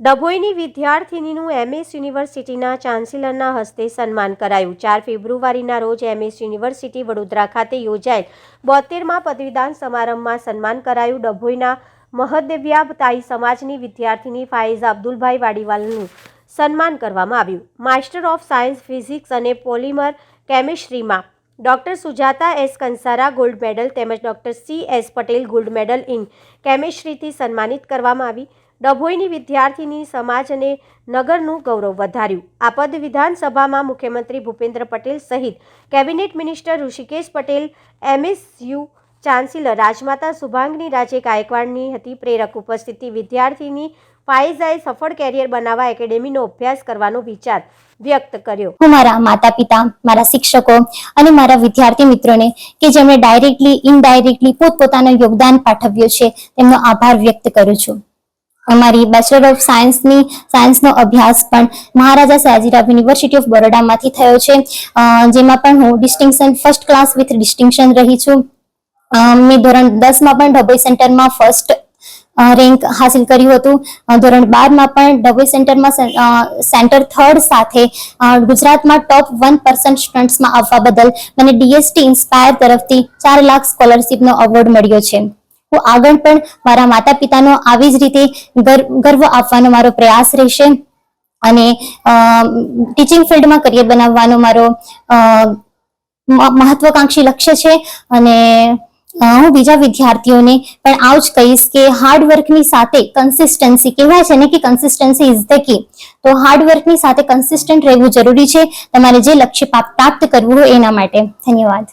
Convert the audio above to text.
ડભોઈની વિદ્યાર્થિનીનું MS યુનિવર્સિટીના ચાન્સેલરના હસ્તે સન્માન કરાયું. ચાર ફેબ્રુઆરીના રોજ એમએસ યુનિવર્સિટી વડોદરા ખાતે યોજાયેલ બોતેરમાં પદવીદાન સમારંભમાં સન્માન કરાયું ડભોઈના મહદેવ્યાતાઈ સમાજની વિદ્યાર્થિની ફાઇઝ અબ્દુલભાઈ વાડીવાલનું સન્માન કરવામાં આવ્યું. માસ્ટર ઓફ સાયન્સ ફિઝિક્સ અને polymer કેમિસ્ટ્રીમાં doctor Sujata S Kansara gold medal તેમજ doctor C S Patel gold medal in કેમિસ્ટ્રીથી સન્માનિત કરવામાં આવી. ડભોઈની વિદ્યાર્થીની સમાજ અને નગરનું ગૌરવ વધાર્યું. આ પદ વિધાનસભામાં મુખ્યમંત્રી ભૂપેન્દ્ર પટેલ સહિત cabinet minister Rishikesh Patel, MSU chancellor Rajmata Shubhangini Raje ગાયકવાડની હતી પ્રેરક ઉપસ્થિતિ, વિદ્યાર્થીની ફાઇઝાએ સફળ કેરિયર બનાવવા એકેડેમીનો અભ્યાસ કરવાનો વિચાર વ્યક્ત કર્યો. હું મારા માતા પિતા મારા શિક્ષકો અને મારા વિદ્યાર્થી મિત્રોને કે જેમણે ડાયરેક્ટલી ઇનડાયરેક્ટલી પોતપોતાનું યોગદાન પાઠવ્યું છે, તેમનો આભાર વ્યક્ત કરું છું. અમારી બેચલર ઓફ સાયન્સની સાયન્સનો અભ્યાસ પણ મહારાજા સયાજીરાવ યુનિવર્સિટી ઓફ બરોડામાંથી થયો છે. જેમાં પણ હું distinction first class with distinction રહી છું. મેં ધોરણ દસમાં પણ ડભોઈ સેન્ટરમાં ફર્સ્ટ રેન્ક હાસિલ કર્યું હતું. ધોરણ બારમાં પણ ડબલ સેન્ટરમાં સેન્ટર થર્ડ સાથે ગુજરાતમાં ટોપ વન પર્સન્ટ સ્ટુડન્ટ્સમાં આવવા બદલ મને ડીએસટી ઇન્સ્પાયર તરફથી ચાર લાખ સ્કોલરશિપનો એવોર્ડ મળ્યો છે. હું આગળ પણ મારા માતા પિતાનો આવી જ રીતે ગર- ગર્વ આપવાનો મારો પ્રયાસ રહેશે. અને ટીચિંગ ફિલ્ડમાં કરિયર બનાવવાનો મારો મહત્વકાંક્ષી લક્ષ્ય છે. અને હું બીજા વિદ્યાર્થીઓને પણ આવું જ કહીશ કે હાર્ડવર્કની સાથે કન્સિસ્ટન્સી કહેવાય છે ને કે કન્સિસ્ટન્સી ઇઝ ધ કી તો હાર્ડવર્કની સાથે કન્સિસ્ટન્ટ રહેવું જરૂરી છે. તમારે જે લક્ષ્ય પ્રાપ્ત કરવું હોય એના માટે. ધન્યવાદ.